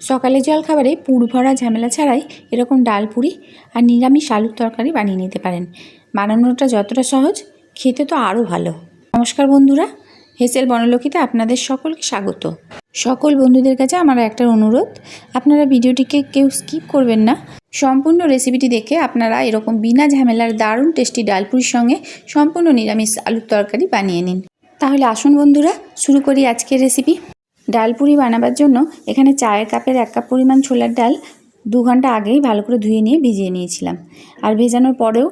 সকালে জলখাবারে পুর ভরা ঝামেলা ছাড়াই এরকম ডাল পুরি আর নিরামিষ আলুর তরকারি বানিয়ে নিতে পারেন। বানানোটা যতটা সহজ, খেতে তো আরও ভালো। নমস্কার বন্ধুরা, হেসেল বনলক্ষীতে আপনাদের সকলকে স্বাগত। সকল বন্ধুদের কাছে আমার একটা অনুরোধ, আপনারা ভিডিওটিকে কেউ স্কিপ করবেন না। সম্পূর্ণ রেসিপিটি দেখে আপনারা এরকম বিনা ঝামেলার দারুণ টেস্টি ডালপুরির সঙ্গে সম্পূর্ণ নিরামিষ আলুর তরকারি বানিয়ে নিন। তাহলে আসুন বন্ধুরা, শুরু করি আজকের রেসিপি। ডাল পুরি বানাবার জন্য এখানে চায়ের কাপের এক কাপ পরিমাণ ছোলার ডাল দু ঘণ্টা আগেই ভালো করে ধুয়ে নিয়ে ভিজিয়ে নিয়েছিলাম। আর ভেজানোর পরেও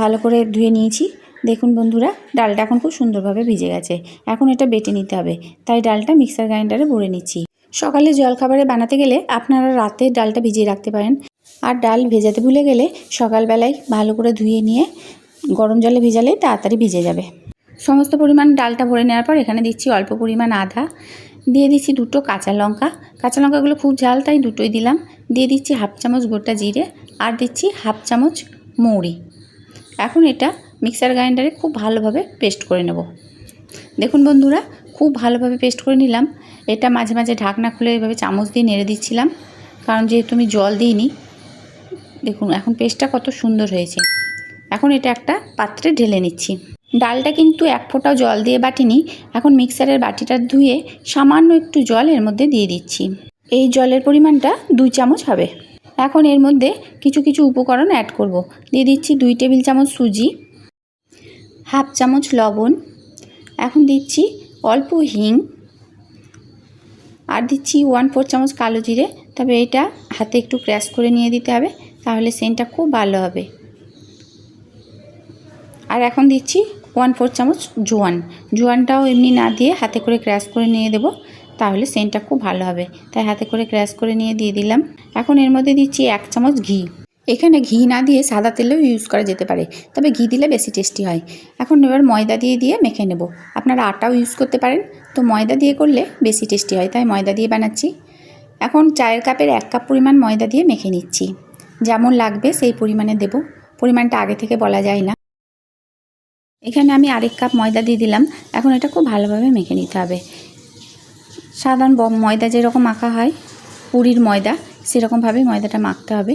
ভালো করে ধুয়ে নিয়েছি। দেখুন বন্ধুরা, ডালটা এখন খুব সুন্দরভাবে ভিজে গেছে। এখন এটা বেটে নিতে হবে। তাই ডালটা মিক্সার গ্রাইন্ডারে ভরে নিচ্ছি। সকালে জলখাবারে বানাতে গেলে আপনারা রাতে ডালটা ভিজিয়ে রাখতে পারেন। আর ডাল ভেজাতে ভুলে গেলে সকালবেলায় ভালো করে ধুয়ে নিয়ে গরম জলে ভেজালে তাড়াতাড়ি ভিজে যাবে। সমস্ত পরিমাণ ডালটা ভরে নেওয়ার পর এখানে দিচ্ছি অল্প পরিমাণ আদা। দিয়ে দিচ্ছি দুটো কাঁচা লঙ্কা। কাঁচা লঙ্কাগুলো খুব ঝাল, তাই দুটোই দিলাম। দিয়ে দিচ্ছি হাফ চামচ গোটা জিরে আর দিচ্ছি হাফ চামচ মৌরি। এখন এটা মিক্সার গ্রাইন্ডারে খুব ভালোভাবে পেস্ট করে নেব। দেখুন বন্ধুরা, খুব ভালোভাবে পেস্ট করে নিলাম। এটা মাঝে মাঝে ঢাকনা খুলে এভাবে চামচ দিয়ে নেড়ে দিচ্ছিলাম, কারণ যেহেতু আমি জল দিইনি। দেখুন, এখন পেস্টটা কত সুন্দর হয়েছে। এখন এটা একটা পাত্রে ঢেলে নিচ্ছি। ডালটা কিন্তু এক ফোঁটাও জল দিয়ে বাটিনি, এখন মিক্সারের বাটিটা ধুয়ে সামান্য একটু জল এর মধ্যে দিয়ে দিচ্ছি। এই জলের পরিমাণটা দুই চামচ হবে। এখন এর মধ্যে কিছু কিছু উপকরণ অ্যাড করব। দিয়ে দিচ্ছি দুই টেবিল চামচ সুজি, হাফ চামচ লবণ, এখন দিচ্ছি অল্প হিং, আর দিচ্ছি ওয়ান ফোর চামচ কালো জিরে। তবে এটা হাতে একটু ক্র্যাশ করে নিয়ে দিতে হবে, তাহলে সেন্টটা খুব ভালো হবে। আর এখন দিচ্ছি ওয়ান ফোর চামচ জোয়ান। জোয়ানটাও এমনি না দিয়ে হাতে করে ক্র্যাশ করে নিয়ে দেবো, তাহলে সেন্টটা খুব ভালো হবে। তাই হাতে করে ক্র্যাশ করে নিয়ে দিয়ে দিলাম। এখন এর মধ্যে দিচ্ছি এক চামচ ঘি। এখানে ঘি না দিয়ে সাদা তেলেও ইউজ করা যেতে পারে, তবে ঘি দিলে বেশি টেস্টি হয়। এখন এবার ময়দা দিয়ে দিয়ে মেখে নেব। আপনারা আটাও ইউজ করতে পারেন। তো ময়দা দিয়ে করলে বেশি টেস্টি হয়, তাই ময়দা দিয়ে বানাচ্ছি। এখন চায়ের কাপের এক কাপ পরিমাণ ময়দা দিয়ে মেখে নিচ্ছি। যেমন লাগবে সেই পরিমাণে দেব। পরিমাণটা আগে থেকে বলা যায় না। এখানে আমি আরেক কাপ ময়দা দিয়ে দিলাম। এখন এটা খুব ভালোভাবে মেখে নিতে হবে। সাধারণ ময়দা যেরকম মাখা হয়, পুরীর ময়দা সেরকমভাবেই ময়দাটা মাখতে হবে।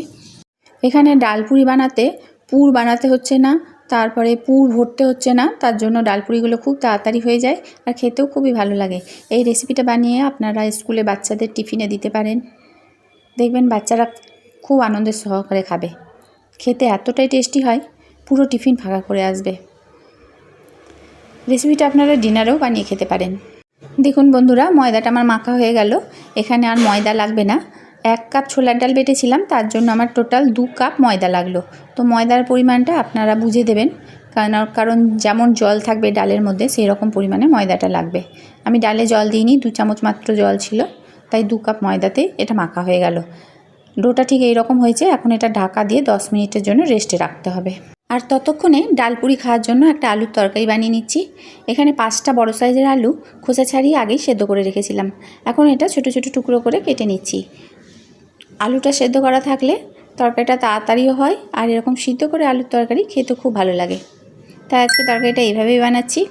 এখানে ডাল পুরি বানাতে, পুর বানাতে হচ্ছে না, তারপরে পুর ভরতে হচ্ছে না, তার জন্য ডাল পুরিগুলো খুব তাড়াতাড়ি হয়ে যায় আর খেতেও খুবই ভালো লাগে। এই রেসিপিটা বানিয়ে আপনারা স্কুলে বাচ্চাদের টিফিনে দিতে পারেন। দেখবেন বাচ্চারা খুব আনন্দের সহকারে খাবে। খেতে এতটাই টেস্টি হয়, পুরো টিফিন ফাঁকা করে আসবে। রেসিপিটা আপনারা ডিনারেও বানিয়ে খেতে পারেন। দেখুন বন্ধুরা, ময়দাটা আমার মাখা হয়ে গেল। এখানে আর ময়দা লাগবে না। এক কাপ ছোলার ডাল বেটেছিলাম, তার জন্য আমার টোটাল দু কাপ ময়দা লাগল। তো ময়দার পরিমাণটা আপনারা বুঝে দেবেন, কারণ কারণ যেমন জল থাকবে ডালের মধ্যে সেই রকম পরিমাণে ময়দাটা লাগবে। আমি ডালে জল দিইনি, দু চামচ মাত্র জল ছিল, তাই দু কাপ ময়দাতে এটা মাখা হয়ে গেল। ডোটা ঠিক এই রকম হয়েছে, এখন এটা ঢাকা দিয়ে দশ মিনিটের জন্য রেস্টে রাখতে হবে। আর ততক্ষণে ডালপুরি খাওয়ার জন্য একটা আলুর তরকারি বানিয়ে নিচ্ছি। এখানে পাঁচটা বড় সাইজের আলু খোসা ছাড়িয়ে আগেই সেদ্ধ করে রেখেছিলাম। এখন এটা ছোট ছোট টুকরো করে কেটে নিচ্ছি। আলুটা সেদ্ধ করা থাকলে তরকারিটা তাড়াতাড়িও হয় আর এরকম সিদ্ধ করে আলুর তরকারি খেতে খুব ভালো লাগে। তাই আজকে তরকারিটা এইভাবেই বানাচ্ছি।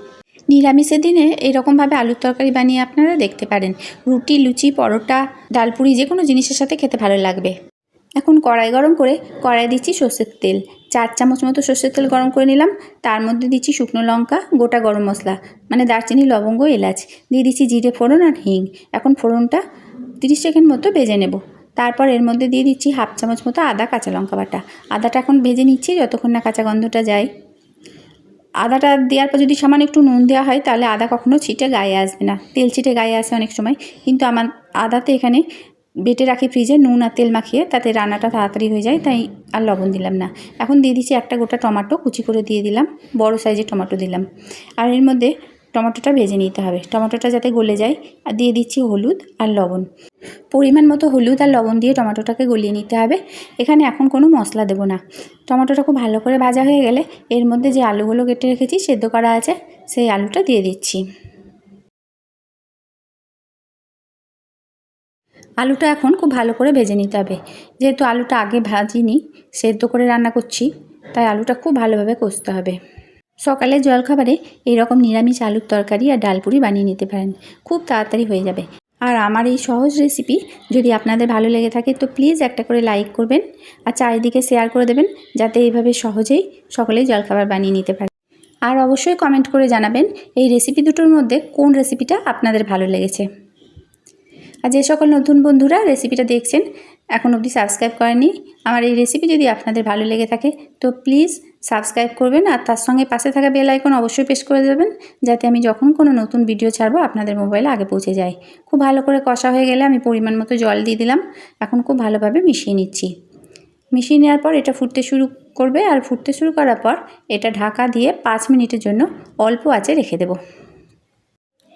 নিরামিষের দিনে এইরকমভাবে আলুর তরকারি বানিয়ে আপনারা দেখতে পারেন। রুটি, লুচি, পরোটা ডালপুরি যে কোনো জিনিসের সাথে খেতে ভালো লাগবে। এখন কড়াই গরম করে কড়াই দিচ্ছি সর্ষের তেল। চার চামচ মতো সর্ষের তেল গরম করে নিলাম। তার মধ্যে দিচ্ছি শুকনো লঙ্কা, গোটা গরম মশলা মানে দারচিনি, লবঙ্গ, এলাচ। দিয়ে দিচ্ছি জিরে, ফোড়ন আর হিং। এখন ফোড়নটা তিরিশ সেকেন্ড মতো ভেজে নেব। তারপর এর মধ্যে দিয়ে দিচ্ছি হাফ চামচ মতো আদা কাঁচা লঙ্কা বাটা। আদাটা এখন ভেজে নিচ্ছি যতক্ষণ না কাঁচা গন্ধটা যায়। আদাটা দেওয়ার পর যদি সামান্য একটু নুন দেওয়া হয়, তাহলে আদা কখনো ছিটে গায়ে আসবে না। তেল ছিটে গায়ে আসে অনেক সময়। কিন্তু আমার আদাতে এখানে বেটে রাখি ফ্রিজে, নুন আর তেল মাখিয়ে, তাতে রান্নাটা তাড়াতাড়ি হয়ে যায়, তাই আর লবণ দিলাম না। এখন দিয়ে দিচ্ছি একটা গোটা টমাটো, কুচি করে দিয়ে দিলাম, বড় সাইজের টমেটো দিলাম। আর এর মধ্যে টমেটোটা ভেজে নিতে হবে। টমেটোটা যাতে গলে যায়, আর দিয়ে দিচ্ছি হলুদ আর লবণ। পরিমাণ মতো হলুদ আর লবণ দিয়ে টমেটোটাকে গলিয়ে নিতে হবে। এখানে এখন কোনো মশলা দেবো না। টমেটোটা খুব ভালো করে ভাজা হয়ে গেলে, এর মধ্যে যে আলুগুলো কেটে রেখেছি, সেদ্ধ করা আছে, সেই আলুটা দিয়ে দিচ্ছি। আলুটা এখন খুব ভালো করে ভেজে নিতে হবে। যেহেতু আলুটা আগে ভাজিনি, সেদ্ধ করে রান্না করছি, তাই আলুটা খুব ভালোভাবে কষতে হবে। সকালে জলখাবারে এইরকম নিরামিষ আলুর তরকারি আর ডালপুরি বানিয়ে নিতে পারেন। খুব তাড়াতাড়ি হয়ে যাবে। আর আমার এই সহজ রেসিপি যদি আপনাদের ভালো লেগে থাকে, তো প্লিজ একটা করে লাইক করবেন আর চারিদিকে শেয়ার করে দেবেন, যাতে এইভাবে সহজেই সকলেই জলখাবার বানিয়ে নিতে পারে। আর অবশ্যই কমেন্ট করে জানাবেন, এই রেসিপি দুটোর মধ্যে কোন রেসিপিটা আপনাদের ভালো লেগেছে। আর যে সকল নতুন বন্ধুরা রেসিপিটা দেখছেন, এখন অবধি সাবস্ক্রাইব করেনি আমার এই রেসিপি যদি আপনাদের ভালো লেগে থাকে, তো প্লিজ সাবস্ক্রাইব করবেন আর তার সঙ্গে পাশে থাকা বেল আইকন অবশ্যই প্রেস করে দেবেন, যাতে আমি যখন কোনো নতুন ভিডিও ছাড়বো আপনাদের মোবাইলে আগে পৌঁছে যায়। খুব ভালো করে কষা হয়ে গেলে আমি পরিমাণ মতো জল দিয়ে দিলাম, এখন খুব ভালোভাবে মিশিয়ে নিচ্ছি। মিশিয়ে নেওয়ার পর এটা ফুটতে শুরু করবে, আর ফুটতে শুরু করার পর এটা ঢাকা দিয়ে পাঁচ মিনিটের জন্য অল্প আঁচে রেখে দেবো।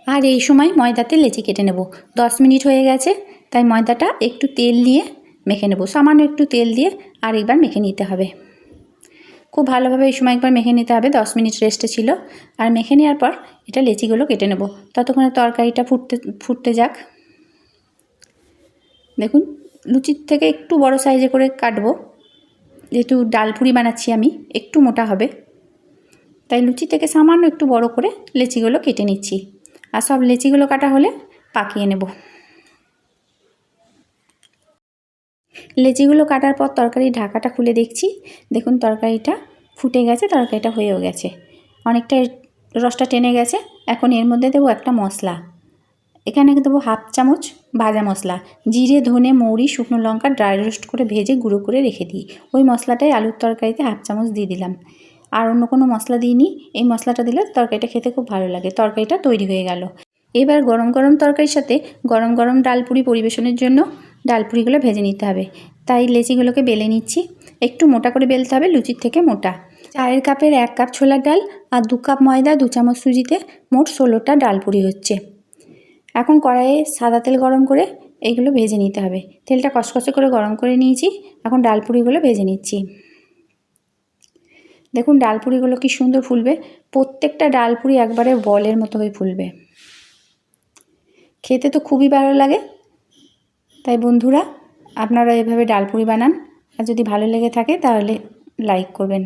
আর এই সময় ময়দাতে লেচি কেটে নেব। দশ মিনিট হয়ে গেছে, তাই ময়দাটা একটু তেল দিয়ে মেখে নেব। সামান্য একটু তেল দিয়ে আর একবার মেখে নিতে হবে। খুব ভালোভাবে এই সময় একবার মেখে নিতে হবে, দশ মিনিট রেস্টে ছিল। আর মেখে নেওয়ার পর এটা লেচিগুলো কেটে নেব। ততক্ষণে তরকারিটা ফুটতে ফুটতে যাক। দেখুন, লুচির থেকে একটু বড় সাইজে করে কাটবো। যেহেতু ডালপুরি বানাচ্ছি আমি, একটু মোটা হবে। তাই লুচি থেকে সামান্য একটু বড় করে লেচিগুলো কেটে নিচ্ছি। আর সব লেচিগুলো কাটা হলে পাকিয়ে নেব। লেচিগুলো কাটার পর তরকারির ঢাকাটা খুলে দেখছি। দেখুন তরকারিটা ফুটে গেছে, তরকারিটা হয়েও গেছে। অনেকটা রসটা টেনে গেছে। এখন এর মধ্যে দেবো একটা মশলা। এখানে দেবো হাফ চামচ ভাজা মশলা। জিরে, ধনে, মৌরি, শুকনো লঙ্কা, ড্রাই রোস্ট করে ভেজে গুঁড়ো করে রেখে দিই। ওই মশলাটাই আলুর তরকারিতে হাফ চামচ দিয়ে দিলাম। আর অন্য কোনো মশলা দিইনি। এই মশলাটা দিলে তরকারিটা খেতে খুব ভালো লাগে। তরকারিটা তৈরি হয়ে গেল। এবার গরম গরম তরকারির সাথে গরম গরম ডালপুরি পরিবেশনের জন্য ডালপুরিগুলো ভেজে নিতে হবে। তাই লেচিগুলোকে বেলে নিচ্ছি। একটু মোটা করে বেলতে হবে, লুচির থেকে মোটা। চায়ের কাপের এক কাপ ছোলার ডাল আর দু কাপ ময়দা, দু চামচ সুজিতে মোট ষোলোটা ডালপুরি হচ্ছে। এখন কড়াইয়ে সাদা তেল গরম করে এইগুলো ভেজে নিতে হবে। তেলটা কষকষে করে গরম করে নিয়েছি। এখন ডালপুরিগুলো ভেজে নিচ্ছি। দেখুন, ডালপুরিগুলো কি সুন্দর ফুলবে। প্রত্যেকটা ডালপুরি একবারে বলের মতো হয়ে ফুলবে। খেতে তো খুবই ভালো লাগে। তাই বন্ধুরা, আপনারা এভাবে ডালপুরি বানান। আর যদি ভালো লেগে থাকে, তাহলে লাইক করবেন।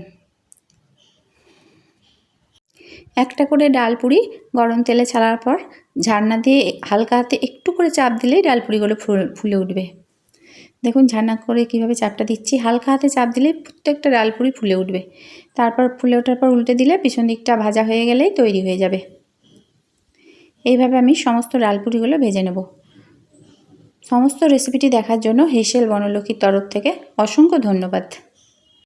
একটা করে ডালপুরি গরম তেলে ছাড়ার পর ঝাড়না দিয়ে হালকা হাতে একটু করে চাপ দিলেই ডালপুরিগুলো ফুলে উঠবে। দেখুন ঝান্না করে কীভাবে চাপটা দিচ্ছি। হালকা হাতে চাপ দিলে প্রত্যেকটা ডালপুরি ফুলে উঠবে। তারপর ফুলে ওঠার পর উল্টে দিলে পিছন দিকটা ভাজা হয়ে গেলেই তৈরি হয়ে যাবে। এইভাবে আমি সমস্ত ডালপুরিগুলো ভেজে নেব। সমস্ত রেসিপিটি দেখার জন্য হেসেল বনলক্ষীর তরফ থেকে অসংখ্য ধন্যবাদ।